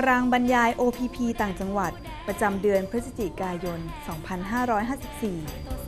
ารางบรรยาย OPP ต่างจังหวัด ประจำเดือนพฤศจิกายน 2554